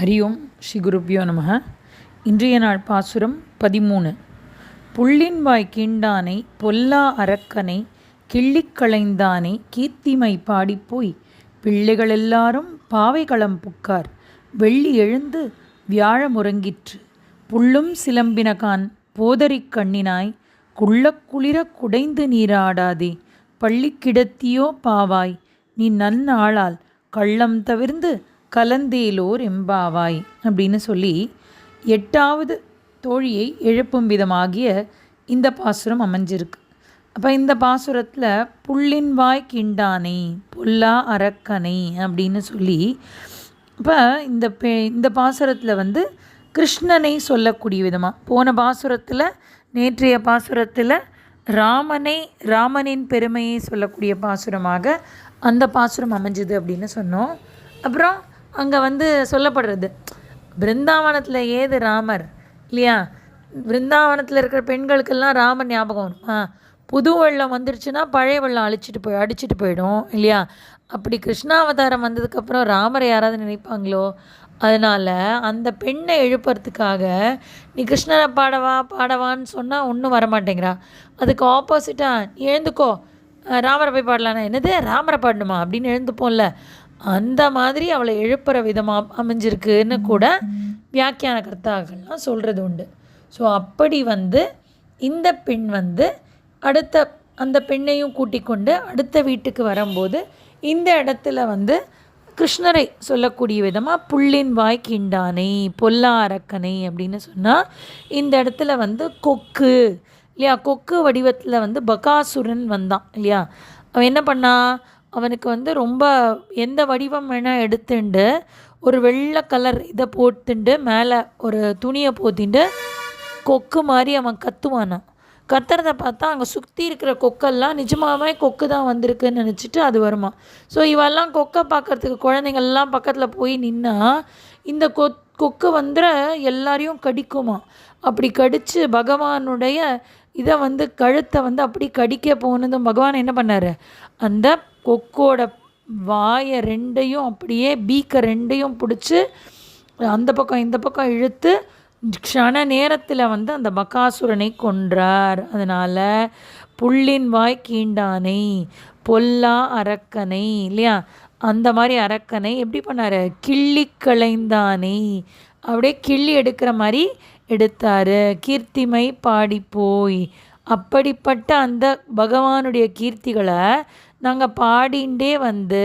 ஹரியோம் ஸ்ரீ குருப்பியோ நமக இன்றைய நாள் பாசுரம் பதிமூணு புள்ளின் வாய் கீண்டானை பொல்லா அரக்கனை கிள்ளிக்களைந்தானை கீர்த்திமை பாடிப்போய் பிள்ளைகளெல்லாரும் பாவைகளம் புக்கார் வெள்ளி எழுந்து வியாழமுறங்கிற்று புள்ளும் சிலம்பினகான் போதரிக் கண்ணினாய்। குள்ள குளிரக் குடைந்து நீராடாதே। பள்ளி கிடத்தியோ பாவாய்। நீ நன்னாளால் கள்ளம் தவிர்ந்து கலந்தேலோர் எம்பாவாய் அப்படின்னு சொல்லி எட்டாவது தோழியை எழுப்பும் விதமாகிய இந்த பாசுரம் அமைஞ்சிருக்கு. அப்போ இந்த பாசுரத்தில் புள்ளின் வாய் கிண்டானை பொல்லா அரக்கனை அப்படின்னு சொல்லி இப்போ இந்த பே இந்த பாசுரத்தில் வந்து கிருஷ்ணனை சொல்லக்கூடிய விதமாக போன பாசுரத்தில் நேற்றைய பாசுரத்தில் ராமனை ராமனின் பெருமையை சொல்லக்கூடிய பாசுரமாக அந்த பாசுரம் அமைஞ்சுது அப்படின்னு சொன்னோம். அப்புறம் அங்கே வந்து சொல்லப்படுறது. பிருந்தாவனத்தில் ஏது ராமர்? இல்லையா? பிருந்தாவனத்தில் இருக்கிற பெண்களுக்கெல்லாம் ராமர் ஞாபகம் வருமா. புது வெள்ளம் வந்துருச்சுன்னா பழைய வெள்ளம் அழிச்சிட்டு போய் அடிச்சிட்டு போயிடும் இல்லையா? அப்படி கிருஷ்ணாவதாரம் வந்ததுக்கப்புறம் ராமரை யாராவது நினைப்பாங்களோ? அதனால் அந்த பெண்ணை எழுப்புறதுக்காக நீ கிருஷ்ணரை பாடவா பாடவான்னு சொன்னால் ஒன்றும் வரமாட்டேங்கிறா. அதுக்கு ஆப்போசிட்டாக நீ எழுந்துக்கோ ராமரை போய் பாடலான்னா என்னது? ராமரை பாடணுமா? அப்படின்னு எழுந்துப்போம்ல. அந்த மாதிரி அவளை எழுப்புற விதமாக அமைஞ்சிருக்குன்னு கூட வியாக்கியான கர்த்தாக்கள்லாம் சொல்கிறது உண்டு. ஸோ அப்படி வந்து இந்த பெண் வந்து அடுத்த அந்த பெண்ணையும் கூட்டிக் கொண்டு அடுத்த வீட்டுக்கு வரும்போது இந்த இடத்துல வந்து கிருஷ்ணரை சொல்லக்கூடிய விதமாக புள்ளின் வாய் கிண்டானை பொல்லா அரக்கனை அப்படின்னு சொன்னால் இந்த இடத்துல வந்து கொக்கு இல்லையா? கொக்கு வடிவத்தில் வந்து பகாசுரன் வந்தான் இல்லையா? அவன் என்ன பண்ணான் அவனுக்கு வந்து ரொம்ப எந்த வடிவம் வேணால் எடுத்துண்டு ஒரு வெள்ளை கலர் இதை போட்டுண்டு மேலே ஒரு துணியை போத்திண்டு கொக்கு மாதிரி அவன் கத்துவானான் கத்துறத பார்த்தா அங்கே சுற்றி இருக்கிற கொக்கெல்லாம் நிஜமாகவே கொக்கு தான் வந்திருக்குன்னு நினச்சிட்டு அது வருமா. ஸோ இவெல்லாம் கொக்கை பார்க்கறதுக்கு குழந்தைங்கள்லாம் பக்கத்தில் போய் நின்னா இந்த கொ கொக்கு வந்துற எல்லாரையும் கடிக்குமா. அப்படி கடித்து பகவானுடைய இதை வந்து கழுத்தை வந்து அப்படி கடிக்க போனதும் பகவான் என்ன பண்ணார்? அந்த கொக்கோட வாயை ரெண்டையும் அப்படியே பீக்கை ரெண்டையும் பிடிச்சி அந்த பக்கம் இந்த பக்கம் இழுத்து க்ஷண நேரத்தில் வந்து அந்த பகாசுரனை கொன்றார். அதனால் புள்ளின் வாய் கீண்டானை பொல்லா அரக்கனை இல்லையா? அந்த மாதிரி அரக்கனை எப்படி பண்ணார்? கிள்ளி களைந்தானே. அப்படியே கிள்ளி எடுக்கிற மாதிரி எடுத்தார். கீர்த்திமை பாடி போய் அப்படிப்பட்ட அந்த பகவானுடைய கீர்த்திகளை நாங்கள் பாடிண்டே வந்து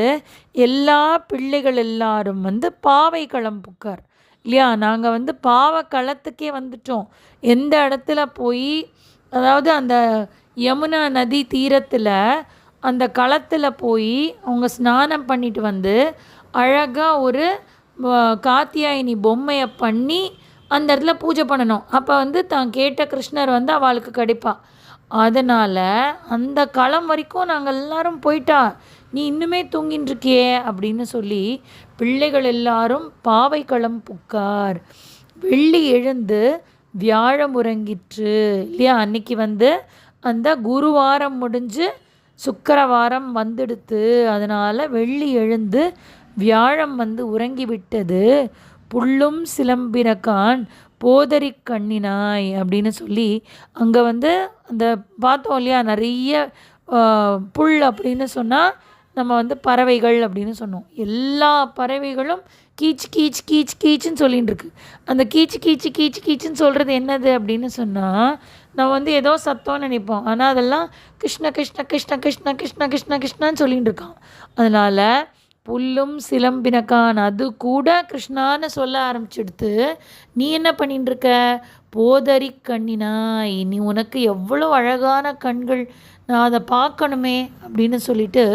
எல்லா பிள்ளைகள் எல்லாரும் வந்து பாவை களம் புக்கார். இல்லையா? நாங்கள் வந்து பாவ களத்துக்கே வந்துட்டோம். எந்த இடத்துல போய் அதாவது அந்த யமுனா நதி தீரத்தில் அந்த களத்தில் போய் அவங்க ஸ்நானம் பண்ணிட்டு வந்து அழகாக ஒரு காத்தியாயினி பொம்மையை பண்ணி அந்த இடத்துல பூஜை பண்ணணும். அப்போ வந்து தான் கேட்ட கிருஷ்ணர் வந்து அவளுக்கு கிடைப்பா. அதனால் அந்த காலம் வரைக்கும் நாங்கள் எல்லாரும் போயிட்டா நீ இன்னுமே தூங்கின்றிருக்கியே அப்படின்னு சொல்லி பிள்ளைகள் எல்லாரும் பாவை களம் புக்கார். வெள்ளி எழுந்து வியாழம் உறங்கிற்று. இல்லையா? அன்னைக்கு வந்து அந்த குருவாரம் முடிஞ்சு சுக்கரவாரம் வந்துடுத்து. அதனால் வெள்ளி எழுந்து வியாழம் வந்து உறங்கி விட்டது புல்லும் சிலம்பினக்கான் போதரிக் கண்ணினாய் அப்படின்னு சொல்லி அங்கே வந்து அந்த பார்த்தோம் இல்லையா நிறைய புல் அப்படின்னு சொன்னால் நம்ம வந்து பறவைகள் அப்படின்னு சொன்னோம். எல்லா பறவைகளும் கீச் கீச் கீச் கீச்சுன்னு சொல்லிட்டு இருக்கு அந்த கீச் கீச்சு கீச் கீச்சுன்னு சொல்கிறது என்னது அப்படின்னு சொன்னால் நம்ம வந்து ஏதோ சத்தம்னு நினைப்போம். ஆனால் அதெல்லாம் கிருஷ்ண கிருஷ்ண கிருஷ்ண கிருஷ்ண கிருஷ்ண கிருஷ்ண கிருஷ்ணன்னு சொல்லிகிட்டு இருக்கான் அதனால் புல்லும் சிலம்பினக்கான். அது கூட கிருஷ்ணான்னு சொல்ல ஆரம்பிச்சிடுத்து நீ என்ன பண்ணிட்டு இருக்க போதரி கண்ணினாய். நீ உனக்கு எவ்வளோ அழகான கண்கள். நான் அதை பார்க்கணுமே அப்படின்னு சொல்லிட்டு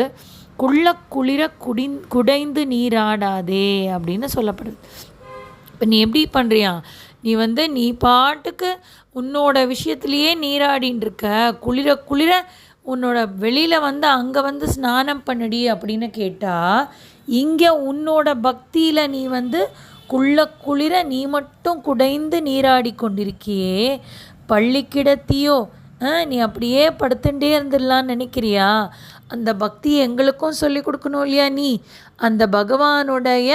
குள்ள குளிர குடிந் குடைந்து நீராடாதே அப்படின்னு சொல்லப்படுது. இப்போ நீ எப்படி பண்ணுறியா நீ வந்து நீ பாட்டுக்கு உன்னோட விஷயத்துலேயே நீராடின்னு இருக்க குளிர குளிர உன்னோட வெளியில் வந்து அங்கே வந்து ஸ்நானம் பண்ணடி அப்படின்னு கேட்டால் இங்கே உன்னோட பக்தியில் நீ வந்து குள்ள குளிர நீ மட்டும் குடைந்து நீராடி கொண்டிருக்கியே. பள்ளி கிடத்தியோ ஆ, நீ அப்படியே படுத்துட்டே இருந்துடலான்னு நினைக்கிறியா? அந்த பக்தி எங்களுக்கும் சொல்லி கொடுக்கணும் இல்லையா நீ? அந்த பகவானுடைய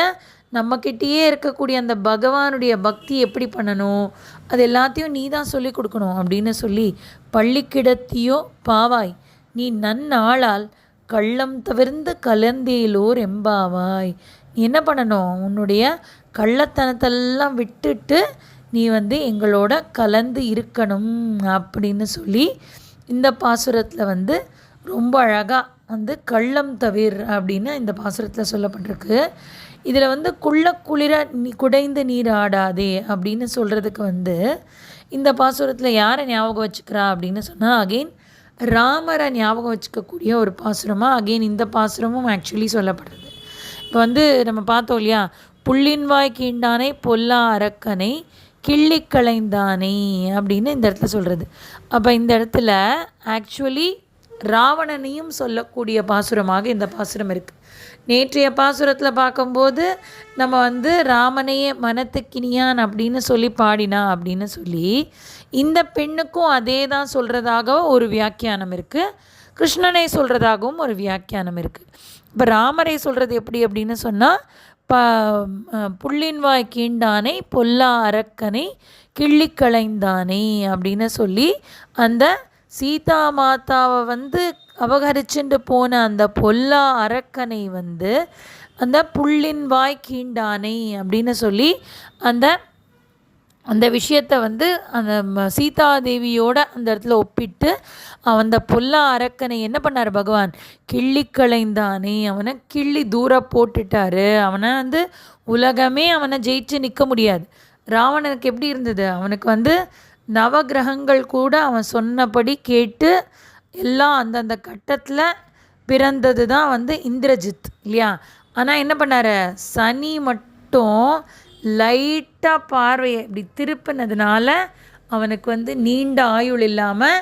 நம்மக்கிட்டேயே இருக்கக்கூடிய அந்த பகவானுடைய பக்தி எப்படி பண்ணணும்? அது எல்லாத்தையும் நீ தான் சொல்லி கொடுக்கணும் அப்படின்னு சொல்லி பள்ளிக்கிடத்தியோ பாவாய் நீ நன்னாளால் கள்ளம் தவிர்ந்து கலந்தேலோர் எம்பாவாய். நீ என்ன பண்ணணும்? உன்னுடைய கள்ளத்தனத்தெல்லாம் விட்டுட்டு நீ வந்து எங்களோட கலந்து இருக்கணும் அப்படின்னு சொல்லி இந்த பாசுரத்தில் வந்து ரொம்ப அழகாக வந்து கள்ளம் தவிர் அப்படின்னு இந்த பாசுரத்தில் சொல்லப்பட்டிருக்கு. இதில் வந்து குள்ள குளிர நீ குடைந்து நீர் ஆடாதே அப்படின்னு சொல்கிறதுக்கு வந்து இந்த பாசுரத்தில் யாரை ஞாபகம் வச்சுக்கிறா அப்படின்னு சொன்னால் அகெயின் ராமரை ஞாபகம் வச்சுக்கக்கூடிய ஒரு பாசுரமாக அகெயின் இந்த பாசுரமும் ஆக்சுவலி சொல்லப்படுறது. இப்போ வந்து நம்ம பார்த்தோம் இல்லையா? புள்ளின்வாய் கீண்டானை பொல்லா அரக்கனை கிள்ளி களைந்தானே அப்படின்னு இந்த இடத்துல சொல்கிறது அப்போ இந்த இடத்துல ஆக்சுவலி ராவணனையும் சொல்லக்கூடிய பாசுரமாக இந்த பாசுரம் இருக்குது நேற்றைய பாசுரத்தில் பார்க்கும்போது நம்ம வந்து ராமனையே மனத்துக்கினியான் அப்படின்னு சொல்லி பாடினா அப்படின்னு சொல்லி இந்த பெண்ணுக்கும் அதே தான் சொல்கிறதாக ஒரு வியாக்கியானம் இருக்குது கிருஷ்ணனை சொல்கிறதாகவும் ஒரு வியாக்கியானம் இருக்குது இப்போ ராமரை சொல்கிறது எப்படி அப்படின்னு சொன்னால் ப புள்ளின்வாய் கீண்டானை பொல்லா அரக்கனை கிள்ளி களைந்தானே அப்படின்னு சொல்லி அந்த சீதா மாதாவை வந்து அபகரிச்சுட்டு போன அந்த பொல்லா அரக்கனை வந்து அந்த புள்ளின் வாய் கீண்டானை அப்படின்னு சொல்லி அந்த அந்த விஷயத்தை வந்து அந்த சீதாதேவியோட அந்த இடத்துல ஒப்பிட்டு அந்த பொல்லா அரக்கனை என்ன பண்ணார் பகவான்? கிள்ளி களைந்தானே அவனை கிள்ளி தூர போட்டுட்டாரு. அவனை வந்து உலகமே அவனை ஜெயிச்சு நிற்க முடியாது. ராவணனுக்கு எப்படி இருந்தது? அவனுக்கு வந்து நவகிரகங்கள் கூட அவன் சொன்னபடி கேட்டு எல்லாம் அந்தந்த கட்டத்தில் பிறந்தது தான் வந்து இந்திரஜித் இல்லையா? ஆனால் என்ன பண்ணார்? சனி மட்டும் லைட்டாக பார்வையை இப்படி திருப்பினதுனால அவனுக்கு வந்து நீண்ட ஆயுள் இல்லாமல்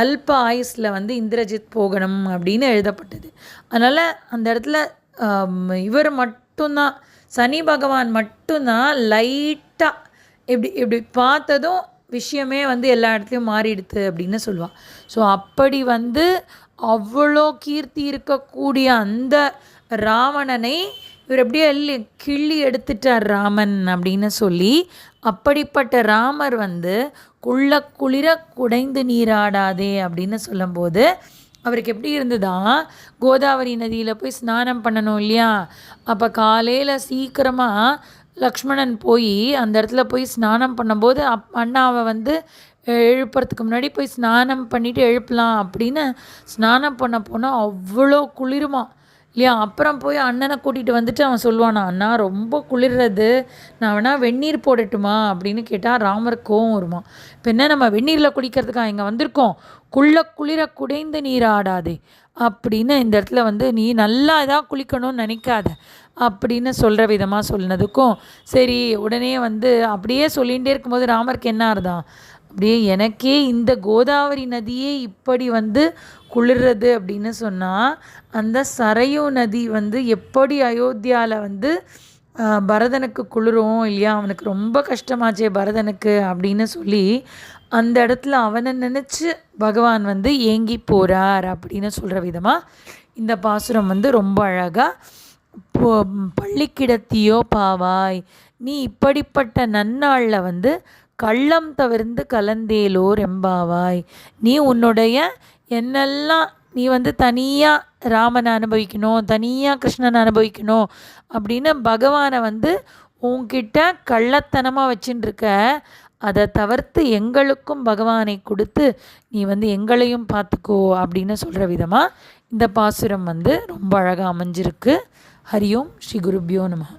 அல்ப ஆயுஸில் வந்து இந்திரஜித் போகணும் அப்படின்னு எழுதப்பட்டது. அதனால் அந்த இடத்துல இவர் மட்டும்தான் சனி பகவான் மட்டும்தான் லைட்டாக இப்படி இப்படி பார்த்ததும் விஷயமே வந்து எல்லா இடத்துலையும் மாறிடுது அப்படின்னு சொல்லுவாள் ஸோ அப்படி வந்து அவ்வளோ கீர்த்தி இருக்கக்கூடிய அந்த ராவணனை இவர் எப்படியோ எல்லி கிள்ளி எடுத்துட்டார் ராமன் அப்படின்னு சொல்லி அப்படிப்பட்ட ராமர் வந்து குள்ள குளிர குடைந்து நீராடாதே அப்படின்னு சொல்லும்போது அவருக்கு எப்படி இருந்ததா? கோதாவரி நதியில் போய் ஸ்நானம் பண்ணணும் இல்லையா? அப்போ காலையில் சீக்கிரமாக லக்ஷ்மணன் போய் அந்த இடத்துல போய் ஸ்நானம் பண்ணும்போது அப் அண்ணாவை வந்து எழுப்புறதுக்கு முன்னாடி போய் ஸ்நானம் பண்ணிவிட்டு எழுப்பலாம் அப்படின்னு ஸ்நானம் பண்ண போனால் அவ்வளோ குளிருமா. இல்லையா? அப்புறம் போய் அண்ணனை கூட்டிகிட்டு வந்துட்டு அவன் சொல்லுவானா அண்ணா ரொம்ப குளிர்றது. நான் வேணால் வெந்நீர் போடட்டுமா? அப்படின்னு கேட்டால் ராமர் கோவம் வருமா. இப்போ என்ன நம்ம வெந்நீரில் குடிக்கிறதுக்கா இங்கே வந்திருக்கோம். குள்ள குளிர குடைந்து நீர் ஆடாதே அப்படின்னு இந்த இடத்துல வந்து நீ நல்லா இதாக குளிக்கணும்னு நினைக்காத. அப்படின்னு சொல்கிற விதமாக சொன்னதுக்கும் சரி உடனே வந்து அப்படியே சொல்லிகிட்டே இருக்கும்போது ராமருக்கு என்ன ஆறுதான் அப்படியே எனக்கே இந்த கோதாவரி நதியே இப்படி வந்து குளிர்றது அப்படின்னு சொன்னால் அந்த சரையு நதி வந்து எப்படி அயோத்தியாவில் வந்து பரதனுக்கு குளிரும் இல்லையா? அவனுக்கு ரொம்ப கஷ்டமாச்சே பரதனுக்கு அப்படின்னு சொல்லி அந்த இடத்துல அவனை நினச்சி பகவான் வந்து ஏங்கி போகிறார் அப்படின்னு சொல்கிற விதமாக இந்த பாசுரம் வந்து ரொம்ப அழகாக பள்ளிக்கிடத்தியோ பாவாய் நீ இப்படிப்பட்ட நன்னாளில் வந்து கள்ளம் தவிர்ந்து கலந்தேலோர் எம்பாவாய். நீ உன்னுடைய என்னெல்லாம் நீ வந்து தனியாக ராமனை அனுபவிக்கணும் தனியாக கிருஷ்ணனை அனுபவிக்கணும் அப்படின்னு பகவானை வந்து உன்கிட்ட கள்ளத்தனமாக வச்சுட்டுருக்க அதை தவிர்த்து எங்களுக்கும் பகவானை கொடுத்து நீ வந்து எங்களையும் பார்த்துக்கோ அப்படின்னு சொல்கிற விதமாக இந்த பாசுரம் வந்து ரொம்ப அழகாக அமைஞ்சிருக்கு. హరి ఓం శ్రీ గురుభ్యో నమః